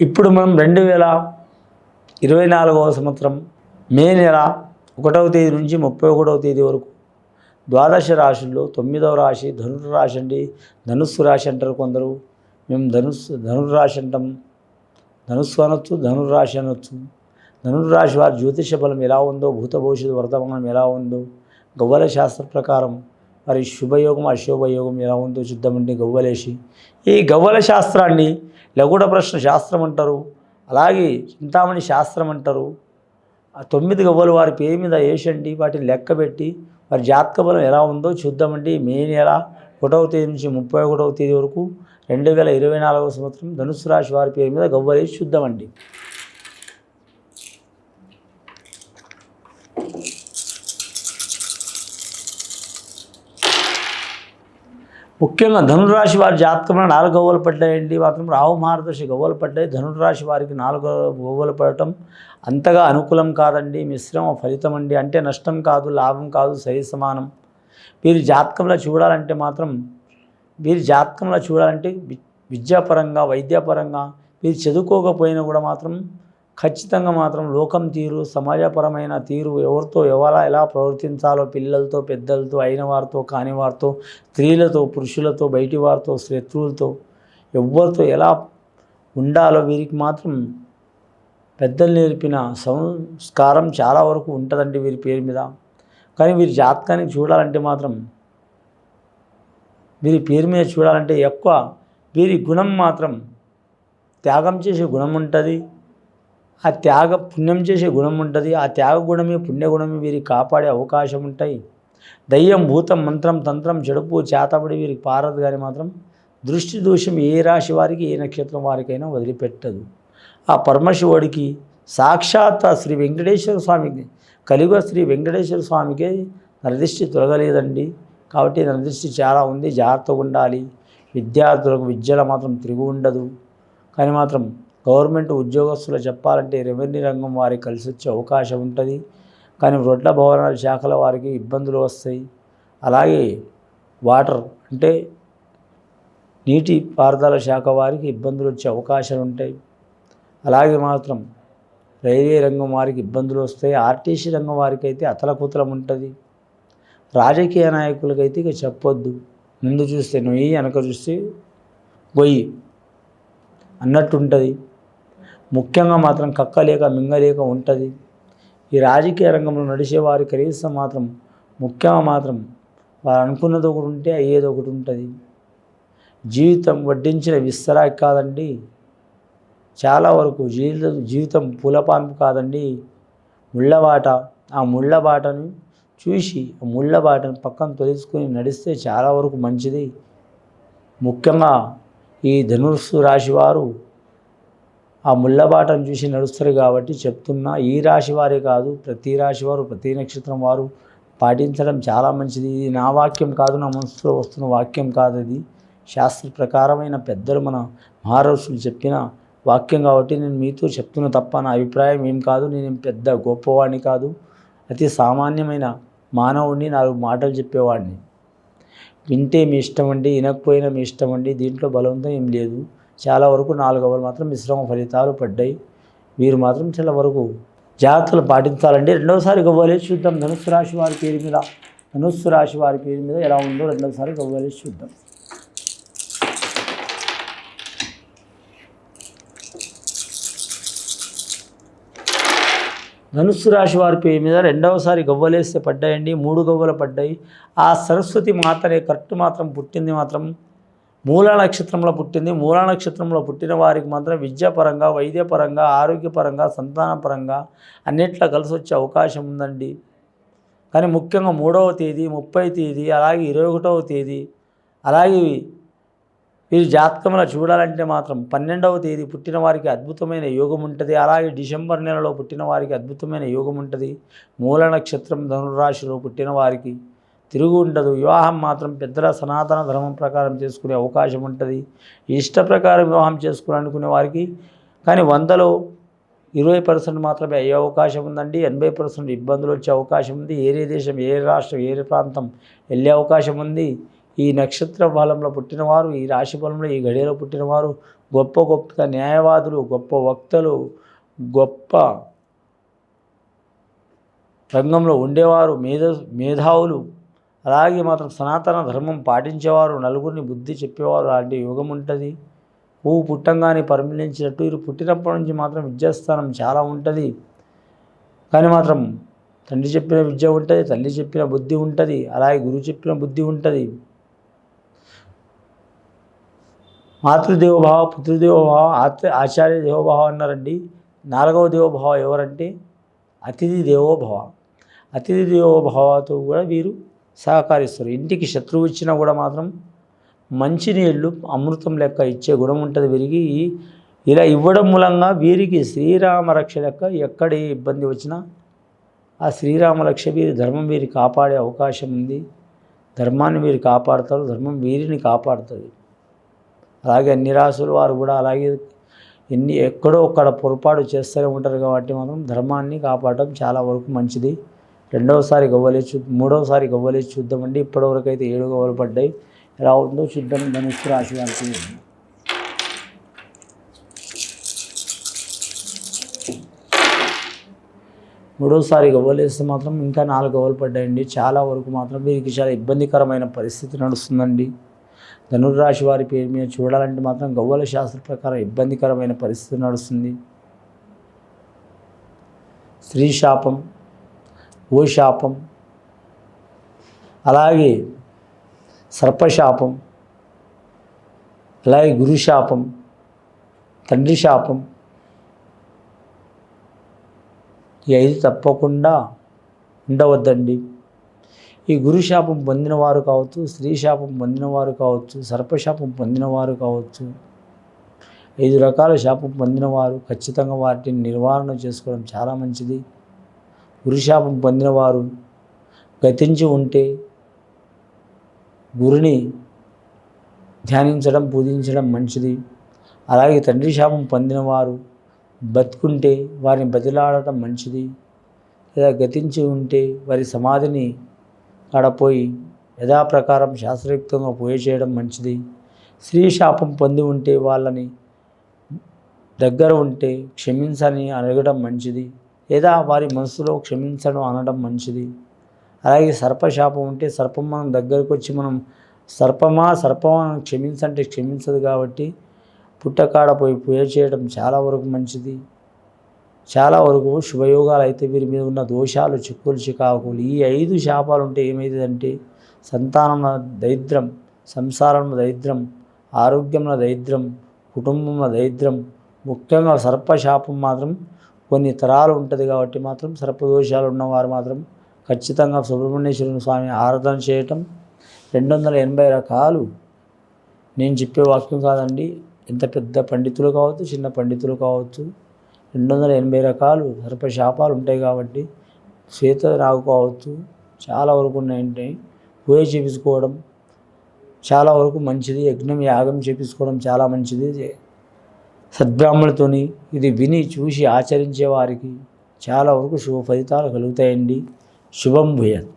ఇప్పుడు మనం రెండు వేల ఇరవై నాలుగవ సంవత్సరం మే నెల ఒకటవ తేదీ నుంచి ముప్పై ఒకటవ తేదీ వరకు ద్వాదశ రాశుల్లో తొమ్మిదవ రాశి ధనుర్ రాశి అండి. ధనుస్సు రాశి అంటారు కొందరు. మేము ధనుస్సు ధనుర్రాశి అంటాం. ధనుస్సు అనొచ్చు ధనుర్రాశి అనొచ్చు. ధనుర్రాశి వారి జ్యోతిష బలం ఎలా ఉందో భూత భవిష్యత్తు వర్తమానం ఎలా ఉందో గవ్వల శాస్త్ర ప్రకారం మరి శుభయోగం అశుభయోగం ఎలా ఉందో చూద్దామండి గవ్వలేసి. ఈ గవ్వల శాస్త్రాన్ని లఘుడ ప్రశ్న శాస్త్రం అంటారు అలాగే చింతామణి శాస్త్రం అంటారు. ఆ తొమ్మిది గవ్వలు వారి పేరు మీద వేసండి వాటిని లెక్క పెట్టి వారి జాతక బలం ఎలా ఉందో చూద్దామండి. మే నెల ఒకటవ తేదీ నుంచి ముప్పై ఒకటవ తేదీ వరకు రెండు వేల ఇరవై నాలుగవ సంవత్సరం ధనుసు రాశి వారి పేరు మీద గవ్వలేసి చూద్దామండి. ముఖ్యంగా ధనురాశి వారి జాతకంలో నాలుగు గవ్వలు పడ్డాయండి. మాత్రం రావు మహారదర్శి గవ్వలు పడ్డాయి. ధనురాశి వారికి నాలుగు గవ్వలు పడటం అంతగా అనుకూలం కాదండి. మిశ్రమ ఫలితం అండి. అంటే నష్టం కాదు లాభం కాదు సరి సమానం. వీరి జాతకంలో చూడాలంటే మాత్రం వీరి జాతకంలో చూడాలంటే విద్యాపరంగా వైద్యపరంగా వీరు చదువుకోకపోయినా కూడా మాత్రం ఖచ్చితంగా మాత్రం లోకం తీరు సమాజపరమైన తీరు ఎవరితో ఎవరా ఎలా ప్రవర్తించాలో పిల్లలతో పెద్దలతో అయిన వారితో కాని వారితో స్త్రీలతో పురుషులతో బయటి వారితో శత్రువులతో ఎవరితో ఎలా ఉండాలో వీరికి మాత్రం పెద్దలు నేర్పిన సంస్కారం చాలా వరకు ఉంటుందండి వీరి పేరు మీద. కానీ వీరి జాతకాన్ని చూడాలంటే మాత్రం వీరి పేరు మీద చూడాలంటే ఎక్కువ వీరి గుణం మాత్రం త్యాగం చేసే గుణం ఉంటుంది. ఆ త్యాగ పుణ్యం చేసే గుణం ఉంటుంది. ఆ త్యాగ గుణమే పుణ్యగుణమే వీరికి కాపాడే అవకాశం ఉంటాయి. దయ్యం భూతం మంత్రం తంత్రం చెడుపు చేతబడి వీరికి పారదు కానీ మాత్రం దృష్టి దోషం ఏ రాశి వారికి ఏ నక్షత్రం వారికైనా వదిలిపెట్టదు. ఆ పరమశివుడికి సాక్షాత్ శ్రీ వెంకటేశ్వర స్వామికి కలిగ శ్రీ వెంకటేశ్వర స్వామికి నరదిష్టి తొలగలేదండి. కాబట్టి నరదిష్టి చాలా ఉంది. జాగ్రత్తగా ఉండాలి. విద్యార్థులకు విద్యలో మాత్రం తిరుగు ఉండదు కానీ మాత్రం గవర్నమెంట్ ఉద్యోగస్తులు చెప్పాలంటే రెవెన్యూ రంగం వారికి కలిసి వచ్చే అవకాశం ఉంటుంది. కానీ రొడ్ల భవనాల శాఖల వారికి ఇబ్బందులు వస్తాయి. అలాగే వాటర్ అంటే నీటి పారుదల శాఖ వారికి ఇబ్బందులు వచ్చే అవకాశాలు ఉంటాయి. అలాగే మాత్రం రైల్వే రంగం వారికి ఇబ్బందులు వస్తాయి. ఆర్టీసీ రంగం వారికి అయితే అతలకుతలం ఉంటుంది. రాజకీయ నాయకులకైతే ఇక చెప్పొద్దు. ముందు చూస్తే నొయ్యి వెనక చూస్తే గొయ్యి అన్నట్టు ఉంటుంది. ముఖ్యంగా మాత్రం కక్కలేక మింగలేక ఉంటుంది. ఈ రాజకీయ రంగంలో నడిచే వారి కనీసం మాత్రం ముఖ్యంగా మాత్రం వారు అనుకున్నది ఒకటి ఉంటే అయ్యేది ఒకటి ఉంటుంది. జీవితం వడ్డించిన విస్తరాకి కాదండి. చాలా వరకు జీవిత జీవితం పూలపాన్పు కాదండి. ముళ్ళబాట ఆ ముళ్ళబాటను చూసి ఆ ముళ్ళబాటను పక్కన తొలుచుకొని నడిస్తే చాలా వరకు మంచిది. ముఖ్యంగా ఈ ధనుస్సు రాశివారు ఆ ముళ్ళబాటను చూసి నడుస్తారు కాబట్టి చెప్తున్నా ఈ రాశి వారే కాదు ప్రతి రాశి వారు ప్రతి నక్షత్రం వారు పాటించడం చాలా మంచిది. ఇది నా వాక్యం కాదు నా మనసులో వస్తున్న వాక్యం కాదు అది శాస్త్ర ప్రకారమైన పెద్దలు మన మహారాష్ట్రులు చెప్పిన వాక్యం కాబట్టి నేను మీతో చెప్తున్న తప్ప నా అభిప్రాయం ఏం కాదు. నేను పెద్ద గొప్పవాడిని కాదు. అతి సామాన్యమైన మానవుడిని నాలుగు మాటలు చెప్పేవాడిని. వింటే మీ ఇష్టం అండి వినకపోయినా మీ ఇష్టం అండి దీంట్లో బలవంతం ఏం లేదు. చాలా వరకు నాలుగు అవర్లు మాత్రం మిశ్రమ ఫలితాలు పడ్డాయి. వీరు మాత్రం చాలా వరకు జాగ్రత్తలు పాటించాలండి. రెండవసారి గవ్వలేసి చూద్దాం. ధనుస్సు రాశి వారి పేరు మీద ధనుస్సు రాశి వారి పేరు మీద ఎలా ఉందో రెండవసారి గవ్వలేసి చూద్దాం. ధనుస్సు రాశి వారి పేరు మీద రెండవసారి గవ్వలేస్తే పడ్డాయండి. మూడు గవ్వలు పడ్డాయి. ఆ సరస్వతి మాత్రమే కరెక్ట్ మాత్రం పుట్టింది మాత్రం మూలా నక్షత్రంలో పుట్టింది. మూలా నక్షత్రంలో పుట్టిన వారికి మాత్రం విద్యాపరంగా వైద్యపరంగా ఆరోగ్యపరంగా సంతానపరంగా అన్నిట్లో కలిసి వచ్చే అవకాశం ఉందండి. కానీ ముఖ్యంగా మూడవ తేదీ ముప్పై తేదీ అలాగే ఇరవై ఒకటవ తేదీ అలాగే వీరి జాతకంలో చూడాలంటే మాత్రం పన్నెండవ తేదీ పుట్టిన వారికి అద్భుతమైన యోగం ఉంటుంది. అలాగే డిసెంబర్ నెలలో పుట్టిన వారికి అద్భుతమైన యోగం ఉంటుంది. మూల నక్షత్రం ధనురాశిలో పుట్టిన వారికి. తిరుగు ఉండదు. వివాహం మాత్రం పెద్దల సనాతన ధర్మం ప్రకారం చేసుకునే అవకాశం ఉంటుంది. ఇష్ట ప్రకారం వివాహం చేసుకోవాలనుకునే వారికి కానీ వందలో ఇరవై పర్సెంట్ మాత్రమే అయ్యే అవకాశం ఉందండి. ఎనభై పర్సెంట్ ఇబ్బందులు వచ్చే అవకాశం ఉంది. ఏరే దేశం ఏ రాష్ట్రం ఏ ప్రాంతం వెళ్ళే అవకాశం ఉంది. ఈ నక్షత్ర బలంలో పుట్టినవారు ఈ రాశి బలంలో ఈ గడియలో పుట్టినవారు గొప్ప గొప్ప న్యాయవాదులు గొప్ప వక్తలు గొప్ప రంగంలో ఉండేవారు మేధ మేధావులు అలాగే మాత్రం సనాతన ధర్మం పాటించేవారు నలుగురిని బుద్ధి చెప్పేవారు అలాంటి యోగం ఉంటుంది. పువ్వు పుట్టంగానే పరిమళించినట్టు వీరు పుట్టినప్పటి నుంచి మాత్రం విద్యాస్థానం చాలా ఉంటుంది. కానీ మాత్రం తండ్రి చెప్పిన విద్య ఉంటుంది తల్లి చెప్పిన బుద్ధి ఉంటుంది అలాగే గురువు చెప్పిన బుద్ధి ఉంటుంది. మాతృదేవభావ పుత్రదేవోభావ ఆత్ర ఆచార్య దేవోభావ అన్నారండి. నాలుగవ దేవోభావ ఎవరంటే? అతిథి దేవోభవ. అతిథి దేవోభావతో కూడా వీరు సహకరిస్తారు. ఇంటికి శత్రువు ఇచ్చినా కూడా మాత్రం మంచినీళ్ళు అమృతం లెక్క ఇచ్చే గుణం ఉంటుంది వీరికి. ఇలా ఇవ్వడం మూలంగా వీరికి శ్రీరామ రక్ష లెక్క ఎక్కడ ఏ ఇబ్బంది వచ్చినా ఆ శ్రీరామ రక్ష వీరి ధర్మం వీరి కాపాడే అవకాశం ఉంది. ధర్మాన్ని వీరు కాపాడతారు ధర్మం వీరిని కాపాడుతుంది. అలాగే అన్ని రాసుల వారు కూడా అలాగే ఎన్ని ఎక్కడో ఒక్కడ పొరపాటు చేస్తూనే ఉంటారు కాబట్టి మనం ధర్మాన్ని కాపాడటం చాలా వరకు మంచిది. రెండవసారి గవ్వలే చూ మూడవసారి గవ్వలే చూద్దామండి. ఇప్పటివరకు అయితే ఏడు గవ్వలు పడ్డాయి. ఎలా ఉందో చూద్దాం. ధనుసు రాశి వారికి. మూడోసారి గవ్వలేస్తే మాత్రం ఇంకా నాలుగు గవ్వలు పడ్డాయండి. చాలా వరకు మాత్రం వీరికి చాలా ఇబ్బందికరమైన పరిస్థితి నడుస్తుందండి. ధనుర్రాశి వారి పేరు మీద చూడాలంటే మాత్రం గవ్వల శాస్త్ర ప్రకారం ఇబ్బందికరమైన పరిస్థితి నడుస్తుంది. స్త్రీ శాపం. ఓ శాపం. అలాగే సర్పశాపం అలాగే గురుశాపం తండ్రి శాపం. ఈ ఐదు తప్పకుండా ఉండవద్దండి. ఈ గురుశాపం పొందినవారు కావచ్చు స్త్రీ శాపం పొందినవారు కావచ్చు సర్పశాపం పొందినవారు కావచ్చు ఐదు రకాల శాపం పొందినవారు ఖచ్చితంగా వాటిని నిర్వహణ చేసుకోవడం చాలా మంచిది. గురుశాపం పొందినవారు గతించి ఉంటే గురుని ధ్యానించడం పూజించడం మంచిది. అలాగే తండ్రి శాపం పొందినవారు బతుకుంటే వారిని బతిలాడటం మంచిది. లేదా గతించి ఉంటే వారి సమాధిని ఆడపోయి యథాప్రకారం శాస్త్రయుక్తంగా పూజ చేయడం మంచిది. స్త్రీ శాపం పొంది ఉంటే వాళ్ళని దగ్గర ఉంటే క్షమించని అడగడం మంచిది. లేదా వారి మనసులో క్షమించడం అనడం మంచిది. అలాగే సర్పశాపం ఉంటే సర్పం మనం దగ్గరకు వచ్చి మనం సర్పమా సర్పమా క్షమించంటే క్షమించదు కాబట్టి పుట్టకాడ పోయి పూజ చేయడం చాలా వరకు మంచిది. చాలా వరకు శుభయోగాలు అయితే వీరి మీద ఉన్న దోషాలు చిక్కులు చికాకులు ఈ ఐదు శాపాలు ఉంటే ఏమైందంటే సంతానంలో దరిద్రం సంసారంలో దరిద్రం ఆరోగ్యంలో దరిద్రం కుటుంబంలో దరిద్రం ముఖ్యంగా సర్పశాపం మాత్రం కొన్ని తరాలు ఉంటుంది కాబట్టి మాత్రం సర్పదోషాలు ఉన్నవారు మాత్రం ఖచ్చితంగా సుబ్రహ్మణ్యేశ్వరుని స్వామి ఆరాధన చేయటం. రెండు వందల ఎనభై రకాలు నేను చెప్పే వాక్యం కాదండి. ఎంత పెద్ద పండితులు కావచ్చు చిన్న పండితులు కావచ్చు రెండు వందల ఎనభై రకాలు సర్పశాపాలు ఉంటాయి కాబట్టి శ్వేత రాగు కావచ్చు చాలా వరకు ఉన్నాయంటే పూజ చేపించుకోవడం చాలా వరకు మంచిది. యజ్ఞం యాగం చేపించుకోవడం చాలా మంచిది. సద్బ్రాహ్మణులతోని ఇది విని చూసి ఆచరించే వారికి చాలా వరకు శుభ ఫలితాలు కలుగుతాయండి. శుభం భూయత్.